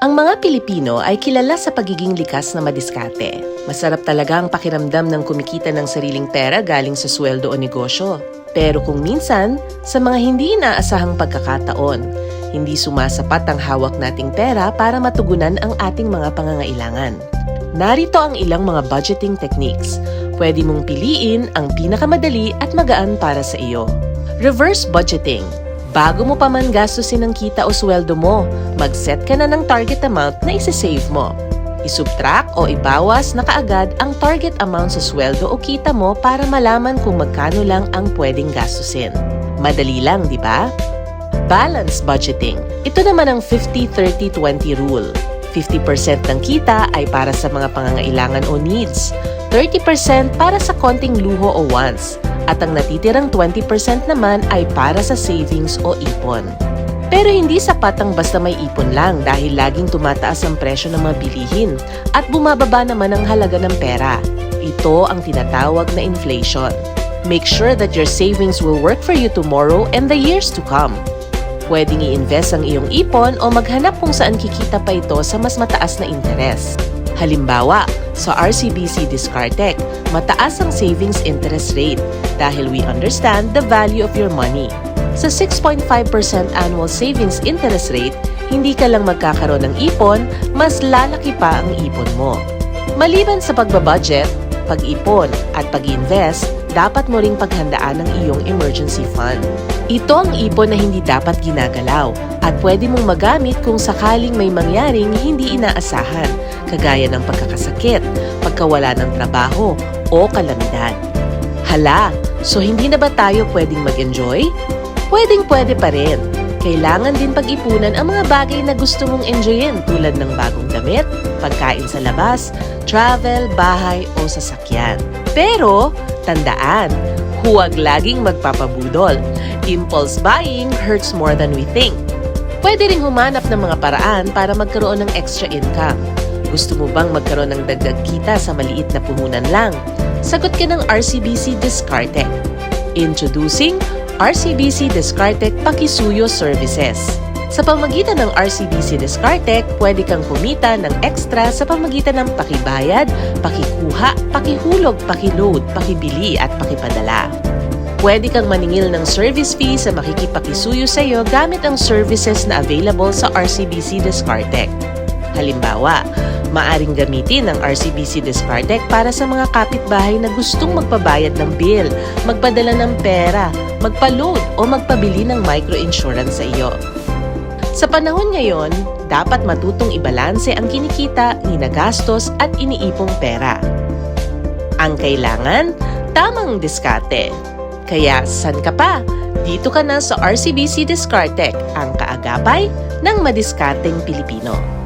Ang mga Pilipino ay kilala sa pagiging likas na madiskarte. Masarap talaga ang pakiramdam ng kumikita ng sariling pera galing sa sweldo o negosyo. Pero kung minsan, sa mga hindi inaasahang pagkakataon, hindi sumasapat ang hawak nating pera para matugunan ang ating mga pangangailangan. Narito ang ilang mga budgeting techniques. Pwede mong piliin ang pinakamadali at magaan para sa iyo. Reverse budgeting. Bago mo pa man gastusin ang kita o sweldo mo, mag-set ka na ng target amount na isi-save mo. Isubtract o ibawas na kaagad ang target amount sa sweldo o kita mo para malaman kung magkano lang ang pwedeng gastusin. Madali lang, di ba? Balance budgeting. Ito naman ang 50-30-20 rule. 50% ng kita ay para sa mga pangangailangan o needs. 30% para sa konting luho o wants. At ang natitirang 20% naman ay para sa savings o ipon. Pero hindi sapat ang basta may ipon lang dahil laging tumataas ang presyo ng mga bilihin at bumababa naman ang halaga ng pera. Ito ang tinatawag na inflation. Make sure that your savings will work for you tomorrow and the years to come. Pwedeng i-invest ang iyong ipon o maghanap kung saan kikita pa ito sa mas mataas na interes. Halimbawa, sa RCBC Discartec, mataas ang savings interest rate dahil we understand the value of your money. Sa 6.5% annual savings interest rate, hindi ka lang magkakaroon ng ipon, mas lalaki pa ang ipon mo. Maliban sa pagbabudget, pag-ipon at pag-invest, dapat mo ring paghandaan ang iyong emergency fund. Ito ang ipon na hindi dapat ginagalaw at pwede mong magamit kung sakaling may mangyaring hindi inaasahan, kagaya ng pagkakasakit, pagkawala ng trabaho o kalamidad. Hala, so hindi na ba tayo pwedeng mag-enjoy? Pwedeng pwede pa rin. Kailangan din pag-ipunan ang mga bagay na gusto mong enjoyin tulad ng bagong damit, pagkain sa labas, travel, bahay o sasakyan. Pero, tandaan, huwag laging magpapabudol. Impulse buying hurts more than we think. Pwede ring humanap ng mga paraan para magkaroon ng extra income. Gusto mo bang magkaroon ng dagdag kita sa maliit na puhunan lang? Sagot ka ng RCBC Discardtech. Introducing RCBC Discardtech Pakisuyo Services. Sa pamagitan ng RCBC Discardtech, pwede kang kumita ng extra sa pamagitan ng pakibayad, pakikuha, pakihulog, pakiload, pakibili at pakipadala. Pwede kang maningil ng service fee sa makikipakisuyo sa iyo gamit ang services na available sa RCBC Discardtech. Halimbawa, maaring gamitin ang RCBC Discardtech para sa mga kapitbahay na gustong magpabayad ng bill, magpadala ng pera, magpa-load o magpabili ng microinsurance sa iyo. Sa panahon ngayon, dapat matutong ibalanse ang kinikita, ginagastos at iniipong pera. Ang kailangan, tamang diskarte. Kaya san ka pa? Dito ka na sa RCBC Discardtech, ang kaagapay ng madiskarteng Pilipino.